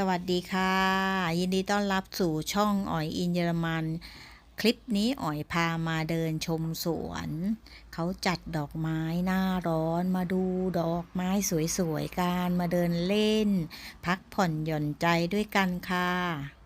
สวัสดีค่ะ ยินดีต้อนรับสู่ช่องอ๋อยอินเยอรมัน คลิปนี้อ๋อยพามาเดินชมสวน เขาจัดดอกไม้หน้าร้อนมาดูดอกไม้สวยๆกันมาเดินเล่น พักผ่อนหย่อนใจด้วยกันค่ะ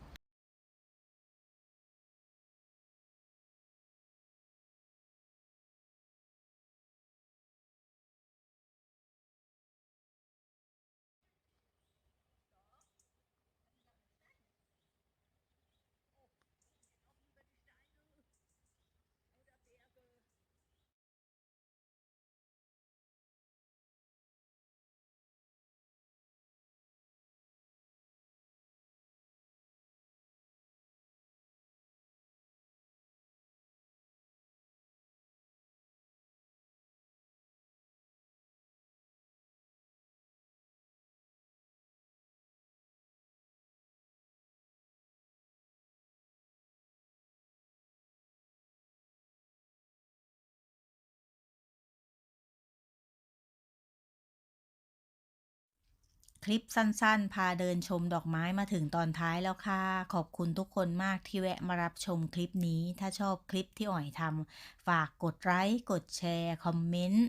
คลิปสั้นๆ พาเดินชมดอกไม้มาถึงตอนท้ายแล้วค่ะ ขอบคุณทุกคนมากที่แวะมารับชมคลิปนี้ ถ้าชอบคลิปที่อ่อยทำฝากกดไลค์ กดแชร์ คอมเมนต์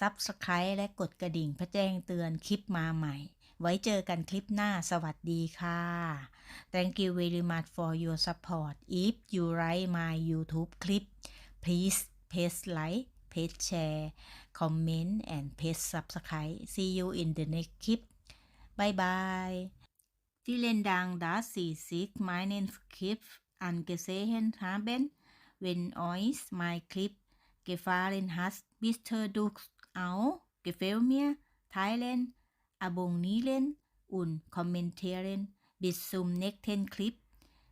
Subscribe และกดกระดิ่งเพื่อแจ้งเตือนคลิปมาใหม่ ไว้เจอกันคลิปหน้าสวัสดีค่ะ Thank you very much for your support if you like my YouTube clip please press like press share comment and press subscribe see you in the next clip Bye bye. Vielen Dank, dass Sie sich meinen Clip angesehen haben. Wenn euch mein Clip gefallen hat, bitte drückt auch Gefällt mir, teilen, abonnieren und kommentieren. Bis zum nächsten Clip.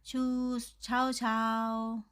Tschüss, ciao, ciao.